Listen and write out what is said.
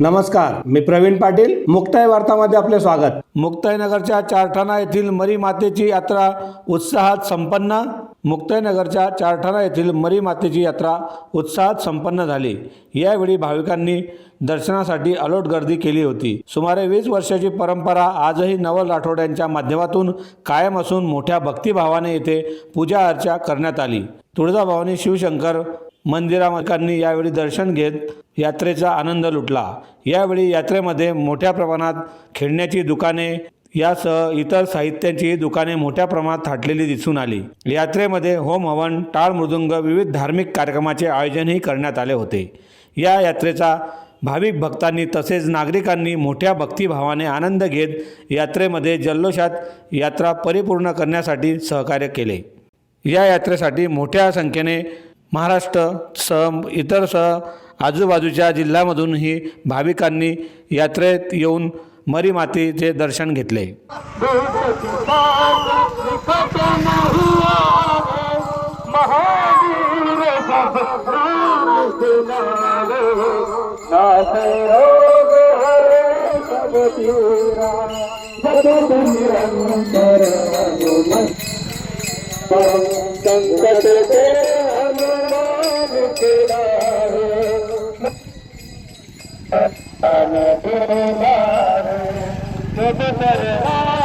नमस्कार मी प्रवीण पाटील मुक्ताई वार्तामध्ये आपले स्वागत. मुक्ताईनगरच्या चारठाणा येथील मरी मातेची यात्रा उत्साहात संपन्न. मुक्ताईनगरच्या चारठाणा येथील मरी मातेची यात्रा उत्साहात संपन्न झाली. यावेळी भाविकांनी दर्शनासाठी अलोट गर्दी केली होती. सुमारे वीस वर्षाची परंपरा आजही नवल राठोड्यांच्या माध्यमातून कायम असून मोठ्या भक्तिभावाने येथे पूजा अर्चा करण्यात आली. तुळजाभवानी शिवशंकर मंदिरामकांनी यावेळी दर्शन घेत यात्रेचा आनंद लुटला. यावेळी यात्रेमध्ये मोठ्या प्रमाणात खेळण्याची दुकाने यासह इतर साहित्यांची दुकाने मोठ्या प्रमाणात थाटलेली दिसून आली. यात्रेमध्ये होम हवन टाळ मृदुंग विविध धार्मिक कार्यक्रमाचे आयोजनही करण्यात आले होते. या यात्रेचा भाविक भक्तांनी तसेच नागरिकांनी मोठ्या भक्तिभावाने आनंद घेत यात्रेमध्ये जल्लोषात यात्रा परिपूर्ण करण्यासाठी सहकार्य केले. या यात्रेसाठी मोठ्या संख्येने महाराष्ट्र सह इतर सह आजूबाजूच्या जिल्ह्यामधूनही भाविकांनी यात्रेत येऊन मरी मातेचे दर्शन घेतले. खत्म हुआ महावीर राम